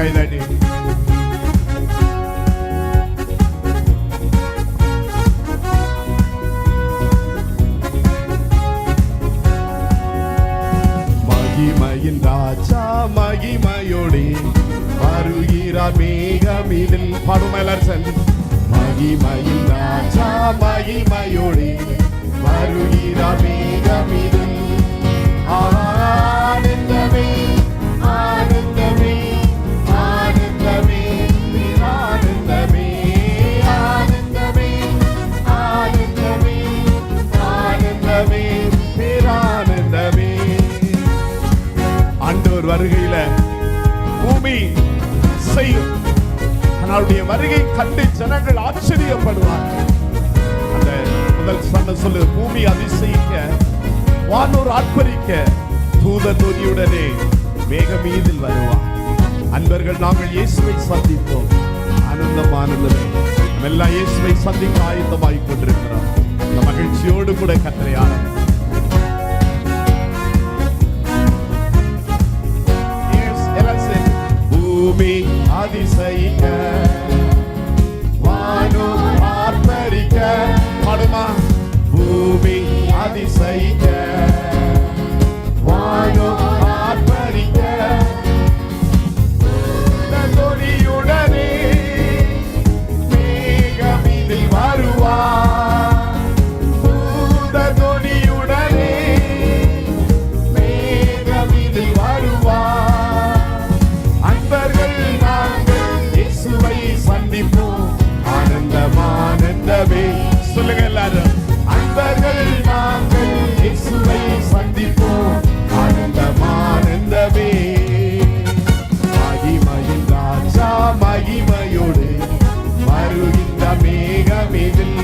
கைதடி மகிமையின் ராஜா மகிமையோடே. வருகிறார் மேகமிதில் பாடுமலர் செல் மகிமையின் ராஜா மகிமையோடே. அவருடைய வருகை கண்டு ஜனங்கள் ஆச்சரியப்படுவார் அந்த முதல் சொன்ன சொல்லு பூமி அதிசயிக்க வானோர் ஆட்பரிக்க தூத துணியுடனே மேக மீதில் வருவார். அன்பர்கள் நாங்கள் இயேசுவை சந்திப்போம். ஆனந்தம் ஆனந்தமே. நம்ம எல்லாம் இயேசுவை சந்திக்க ஆயத்தமாகிக் கொண்டிருக்கிறோம். இந்த மகிழ்ச்சியோடு கூட கத்திரையான பூமி அதிசயிக்க வானோ ஆர்ப்பரிக்க பாடுமா? பூமி அதிசயிக்க. சொல்லுங்க எல்லாரும். அன்பர்கள் நாங்கள் இயேசுவை சந்திப்போம். ஆனந்தமானந்தமே. மகிமையின் ராஜா மகிமையோடு வருகின்ற மேகமிதில்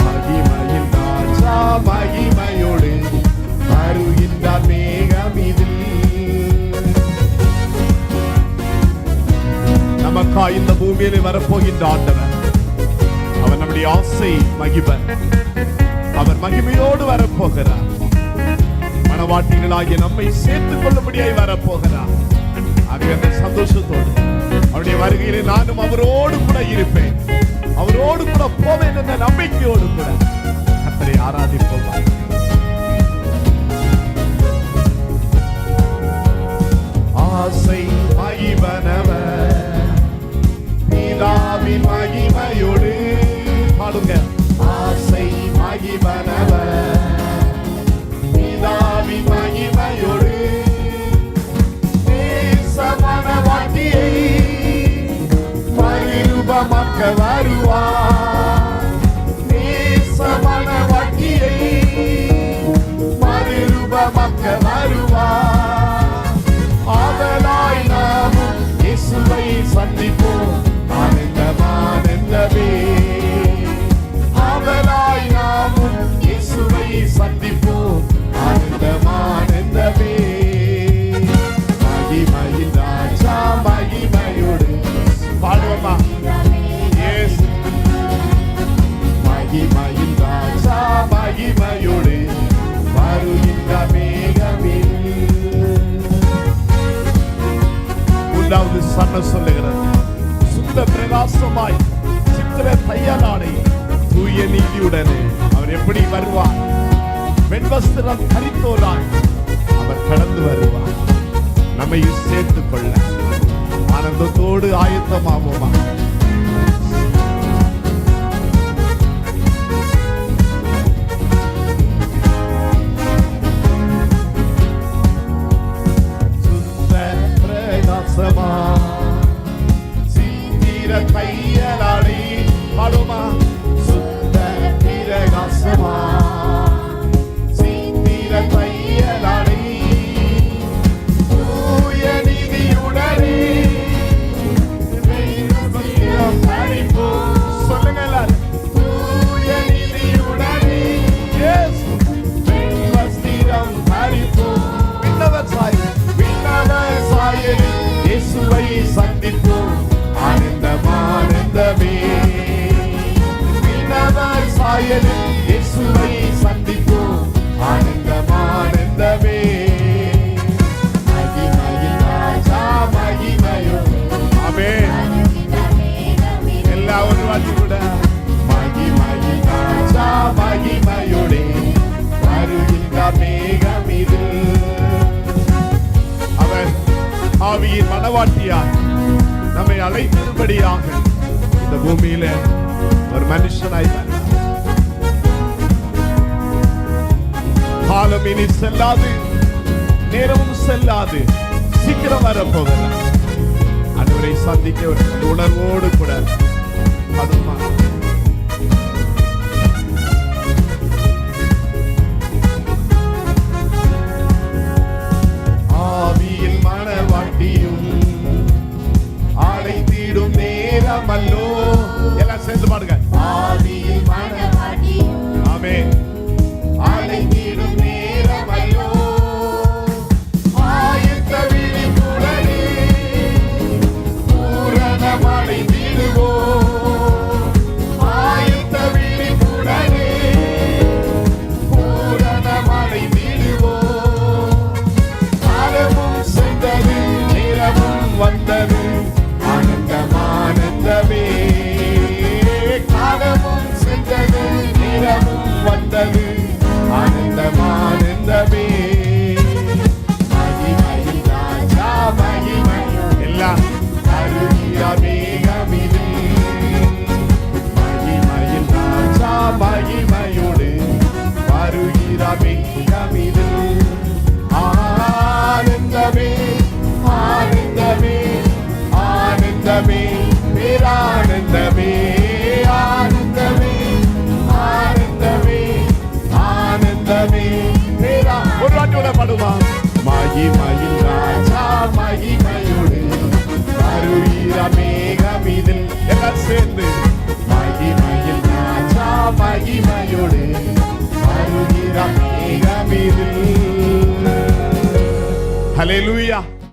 மகிமையின் ராஜா மகிமையோடு வருகின்ற மேகமிதில் நமக்கா இந்த பூமியிலே வரப்போகின்ற ஆண்டவர். நம்முடைய ஆசை மகிபன் அவர் மகிமையோடு வரப்போகிறார். மனவாட்டிகளாகிய நம்மை சேர்த்துக் கொள்ளும்படியாய் வரப்போகிறார். ஆகவே அந்த சந்தோஷத்தோடு அவருடைய வருகையிலே நானும் அவரோடு கூட இருப்பேன். அவரோடு கூட போவேன் என்ற நம்பிக்கையோடு கூட கத்தரை ஆராதிப்போம். மறுரூபமாக்க வருவார் சொல்லுகிறது சுத்த பிரகாசமாய் சித்திர தையலாடை தூய நீதியுடனே அவர் எப்படி வருவார்? வெண்வஸ்திரம் தரித்தோராய் அவர் கடந்து வருவார். நம்மையும் சேர்த்துக் கொள்ள ஆனந்தத்தோடு ஆயத்தமாகுமா எனும் இயேசுவை சந்திப்போம். ஆனந்தம் ஆனந்தமே எல்லா ஒரு வாட்டி கூட. மகிமயி ராஜா மகிமையுடே. வருகின்ற மேகம் இது அவர் ஆவியின் மனவாட்டியார் நம்மை அழைத்திருப்படியாக இந்த பூமியில ஒரு மனுஷனாய் நேரம் இனி செல்லாது. நேரமும் செல்லாது. சீக்கிரம் வரப்போகிறார் அதுவரை சந்திக்க உணர்வோடு கூட அதுமா ஆனந்தமே ஆனந்தமே ஆனந்தமே Aleluya.